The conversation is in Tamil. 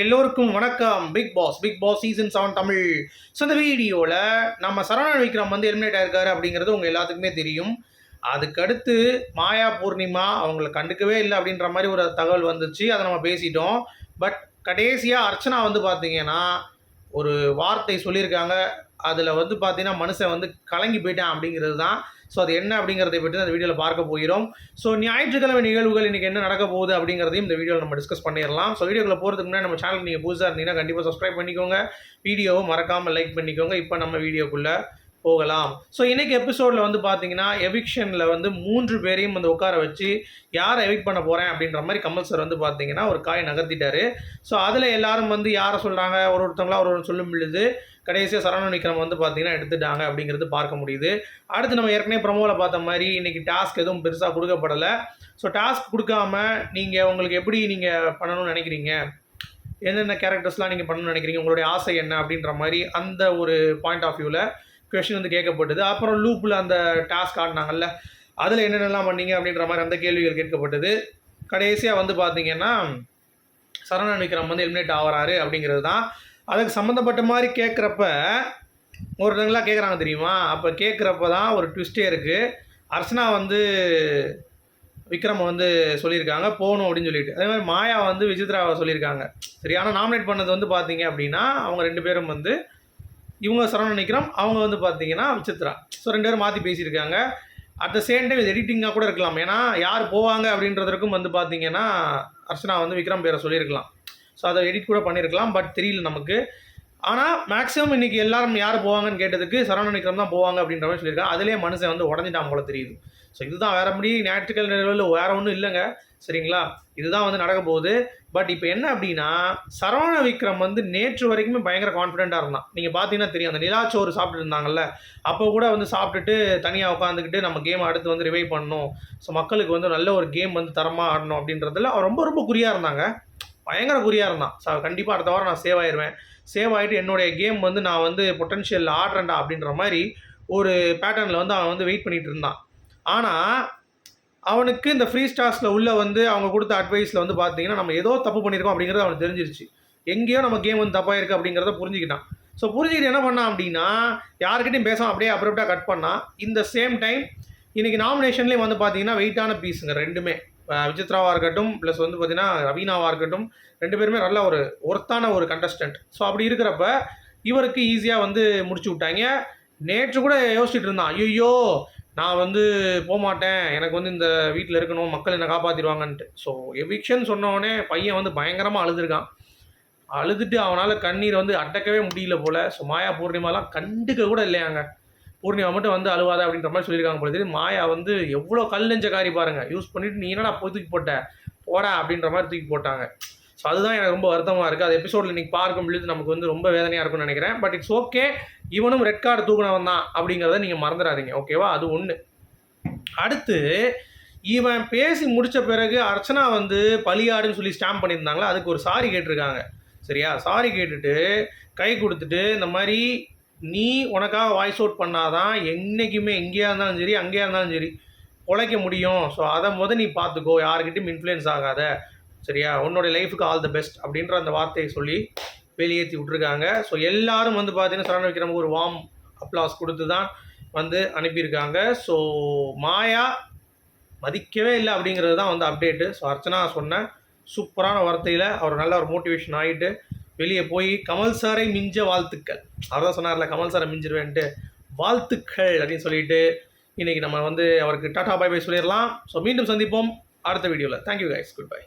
எல்லோருக்கும் வணக்கம். Bigg Boss Bigg Boss season seven Tamil. So இந்த வீடியோவில் நம்ம சரவணன் விக்ரம் வந்து எலிமினேட் ஆயிருக்காரு அப்படிங்கிறது உங்கள் எல்லாத்துக்குமே தெரியும். அதுக்கடுத்து மாயா பூர்ணிமா அவங்கள கண்டுக்கவே இல்லை அப்படின்ற மாதிரி ஒரு தகவல் வந்துச்சு. அதை நம்ம பேசிட்டோம். பட் கடைசியாக அர்ச்சனா வந்து பார்த்தீங்கன்னா ஒரு வார்த்தை சொல்லியிருக்காங்க. அதில் வந்து பார்த்தீங்கன்னா மனுஷன் வந்து கலங்கி போயிட்டான் அப்படிங்கிறது தான். ஸோ அது என்ன அப்படிங்கிறதை பற்றி அந்த வீடியோவில் பார்க்க போகிறோம். ஸோ ஞாயிற்றுக்கிழமை நிகழ்வுகள் இன்றைக்கி என்ன நடக்க போகுது அப்படிங்கிறதையும் இந்த வீடியோவில் நம்ம டிஸ்கஸ் பண்ணிடலாம். ஸோ வீடியோக்குள்ள போகிறதுக்கு முன்னாடி நம்ம சேனலுக்கு நீங்கள் புதுசாக இருந்தீங்கன்னா கண்டிப்பாக சப்ஸ்கிரைப் பண்ணிக்கோங்க. வீடியோவை மறக்காமல் லைக் பண்ணிக்கோங்க. இப்போ நம்ம வீடியோக்குள்ளே போகலாம். ஸோ இன்னைக்கு எபிசோடில் வந்து பார்த்தீங்கன்னா எவிக்ஷனில் வந்து மூன்று பேரையும் வந்து உட்கார வச்சு யாரை எவிக் பண்ண போகிறேன் அப்படின்ற மாதிரி கமல் சார் வந்து பார்த்தீங்கன்னா ஒரு காய் நகர்த்திட்டாரு. ஸோ அதில் எல்லாரும் வந்து யாரை சொல்கிறாங்க ஒரு ஒருத்தவங்களா ஒரு ஒரு சொல்லும் பொழுது கடைசியாக சரவண விக்ரம் வந்து பார்த்தீங்கன்னா எடுத்துட்டாங்க அப்படிங்கிறது பார்க்க முடியுது. அடுத்து நம்ம ஏற்கனவே ப்ரமோவில் பார்த்த மாதிரி இன்றைக்கி டாஸ்க் எதுவும் பெருசாக கொடுக்கப்படலை. ஸோ டாஸ்க் கொடுக்காம நீங்கள் உங்களுக்கு எப்படி நீங்கள் பண்ணணும்னு நினைக்கிறீங்க? என்னென்ன கேரக்டர்ஸ்லாம் நீங்கள் பண்ணணும்னு நினைக்கிறீங்க? உங்களுடைய ஆசை என்ன அப்படின்ற மாதிரி அந்த ஒரு பாயிண்ட் ஆஃப் வியூவில் கொஷின் வந்து கேட்கப்பட்டது. அப்புறம் லூப்பில் அந்த டாஸ்க் ஆடினாங்கல்ல அதில் என்னென்னலாம் பண்ணீங்க அப்படின்ற மாதிரி அந்த கேள்விகள் கேட்கப்பட்டது. கடைசியாக வந்து பார்த்தீங்கன்னா சரவணன் விக்ரம் வந்து எலிமினேட் ஆகிறாரு அப்படிங்கிறது தான். அதுக்கு சம்மந்தப்பட்ட மாதிரி கேட்குறப்ப ஒருத்தங்களா கேட்குறாங்க தெரியுமா? அப்போ கேட்குறப்ப தான் ஒரு ட்விஸ்டே இருக்குது அர்ச்சனா வந்து விக்ரம் வந்து சொல்லியிருக்காங்க போகணும் அப்படின்னு சொல்லிட்டு. அதே மாதிரி மாயா வந்து விசித்ராவை சொல்லியிருக்காங்க. சரி ஆனால் நாமினேட் பண்ணது வந்து பார்த்தீங்க அப்படின்னா அவங்க ரெண்டு பேரும் வந்து இவங்க சரவணன் விக்ரம் அவங்க வந்து பார்த்தீங்கன்னா விசித்ரா ஸோ ரெண்டு பேரும் மாற்றி பேசியிருக்காங்க. அட் த சேம் டைம் இது எடிட்டிங்காக கூட இருக்கலாம். ஏன்னா யார் போவாங்க அப்படின்றதுக்கும் வந்து பார்த்தீங்கன்னா அர்ச்சனா வந்து விக்ரம் பேரை சொல்லியிருக்கலாம். ஸோ அதை எடிட் கூட பண்ணியிருக்கலாம் பட் தெரியல நமக்கு. ஆனால் மேக்ஸிமம் இன்றைக்கி எல்லாரும் யார் போவாங்கன்னு கேட்டதுக்கு சரவணன் விக்ரம் தான் போவாங்க அப்படின்ற மாதிரி சொல்லியிருக்காங்க. அதிலே மனுஷன் வந்து உடஞ்சிட்டான் போல தெரியுது. ஸோ இதுதான் வேற முடி ஞாயிற்றுக்கிழமை நிலவில் வேற ஒன்றும் இல்லைங்க. சரிங்களா? இதுதான் வந்து நடக்க போகுது. பட் இப்போ என்ன அப்படின்னா சரவண விக்ரம் வந்து நேற்று வரைக்குமே பயங்கர கான்ஃபிடென்ட்டாக இருந்தான். நீங்கள் பார்த்தீங்கன்னா தெரியும் அந்த நிலாச்சோறு சாப்பிட்டு இருந்தாங்கல்ல. அப்போ கூட வந்து சாப்பிட்டுட்டு தனியாக உட்காந்துக்கிட்டு நம்ம கேம் அடுத்து வந்து ரிவைவ் பண்ணணும். ஸோ மக்களுக்கு வந்து நல்ல ஒரு கேம் வந்து தரமாக ஆடணும் அப்படின்றதுல அவர் ரொம்ப ரொம்ப குறியாக இருந்தாங்க. பயங்கர குறியாக இருந்தான் ஸோ கண்டிப்பாக அடுத்த வாரம் நான் சேவ் ஆயிடுவேன் சேவ் ஆகிட்டு என்னுடைய கேம் வந்து நான் வந்து பொட்டன்ஷியல் ஆடுறேன்டா அப்படின்ற மாதிரி ஒரு பேட்டர்னில் வந்து அவன் வந்து வெயிட் பண்ணிகிட்டு இருந்தான். ஆனால் அவனுக்கு இந்த ஃப்ரீ ஸ்டார்ஸில் உள்ள வந்து அவங்க கொடுத்த அட்வைஸில் வந்து பார்த்தீங்கன்னா நம்ம ஏதோ தப்பு பண்ணியிருக்கோம் அப்படிங்கிறது அவனுக்கு தெரிஞ்சிருச்சு. எங்கேயோ நம்ம கேம் வந்து தப்பாக இருக்குது அப்படிங்கிறத புரிஞ்சுக்கிட்டான். ஸோ புரிஞ்சுக்கிட்டு என்ன பண்ணான் அப்படின்னா யாருக்கிட்டையும் பேசாமல் அப்படியே அப்ரப்டாக கட் பண்ணான். இந்த சேம் டைம் இன்றைக்கி நாமினேஷன்லேயும் வந்து பார்த்தீங்கன்னா வெயிட்டான பீஸுங்க ரெண்டுமே. விசித்ராவாக இருக்கட்டும் ப்ளஸ் வந்து பார்த்தீங்கன்னா ரவீனாவாக இருக்கட்டும் ரெண்டு பேருமே நல்ல ஒரு ஒர்த்தான ஒரு கண்டஸ்டன்ட் ஸோ அப்படி இருக்கிறப்ப இவருக்கு ஈஸியாக வந்து முடிச்சு விட்டாங்க. நேற்று கூட யோசிச்சுட்டு இருந்தான் ஐயோ நான் வந்து போகமாட்டேன் எனக்கு வந்து இந்த வீட்டில் இருக்கணும் மக்கள் என்னை காப்பாற்றிடுவாங்கன்ட்டு ஸோ எவிக்ஷன் சொன்னோடனே பையன் வந்து பயங்கரமாக அழுதுருக்கான். அழுதுட்டு அவனால் கண்ணீர் வந்து அடக்கவே முடியல போல். ஸோ மாயா பூர்ணிமாலாம் கண்டுக்க கூட இல்லையாங்க. பூர்ணிமா மட்டும் வந்து அழுவாத அப்படின்ற மாதிரி சொல்லியிருக்காங்க போல தெரியும் மாயா வந்து எவ்வளோ கல் நெஞ்ச காரி பாருங்கள் யூஸ் பண்ணிட்டு நீ என்னடா போய் தூக்கி போட்ட? போடா அப்படின்ற மாதிரி தூக்கி போட்டாங்க. ஸோ அதுதான் எனக்கு ரொம்ப வருத்தமாக இருக்குது அது எபிசோடில் இன்றைக்கி பார்க்கும் பொழுது நமக்கு வந்து ரொம்ப வேதனையாக இருக்கும்னு நினைக்கிறேன். பட் இட்ஸ் ஓகே இவனும் ரெட் கார்டு தூக்கினவன் தான் அப்படிங்கிறத நீங்கள் மறந்துடாதீங்க. ஓகேவா அது ஒன்று அடுத்து இவன் பேசி முடித்த பிறகு அர்ச்சனா வந்து பலியாடுன்னு சொல்லி ஸ்டாம்ப் பண்ணியிருந்தாங்களா? அதுக்கு ஒரு சாரி கேட்டிருக்காங்க. சரியா? சாரி கேட்டுட்டு கை கொடுத்துட்டு இந்த மாதிரி நீ உனக்காக வாய்ஸ் அவுட் பண்ணாதான் என்றைக்குமே எங்கேயா இருந்தாலும் சரி அங்கேயா இருந்தாலும் சரி உழைக்க முடியும். ஸோ அதை முத நீ பார்த்துக்கோ. யாருக்கிட்டையும் இன்ஃப்ளூயன்ஸ் ஆகாத. சரியா? உன்னோட லைஃபுக்கு ஆல் த பெஸ்ட் அப்படின்ற அந்த வார்த்தையை சொல்லி வெளியேற்றி விட்ருக்காங்க ஸோ எல்லாரும் வந்து பார்த்தீங்கன்னா சரண விக்ரமுக்கு ஒரு வார்ம் அப்ளாஸ் கொடுத்து தான் வந்து அனுப்பியிருக்காங்க. ஸோ மாயா மதிக்கவே இல்லை அப்படிங்கிறது தான் வந்து அப்டேட்டு ஸோ அர்ச்சனா சொன்ன சூப்பரான வார்த்தையில் அவர் நல்ல ஒரு மோட்டிவேஷன் ஆகிட்டு வெளியே போய் கமல் சாரை மிஞ்ச வாழ்த்துக்கள். அவர் தான் சொன்னார்ல கமல் சாரை மிஞ்சிருவேன்ட்டு. வாழ்த்துக்கள் அப்படின்னு சொல்லிட்டு இன்றைக்கி நம்ம வந்து அவருக்கு டாடா பை பை சொல்லிடலாம். ஸோ மீண்டும் சந்திப்போம் அடுத்த வீடியோவில் தேங்க்யூ கைஸ் குட் பை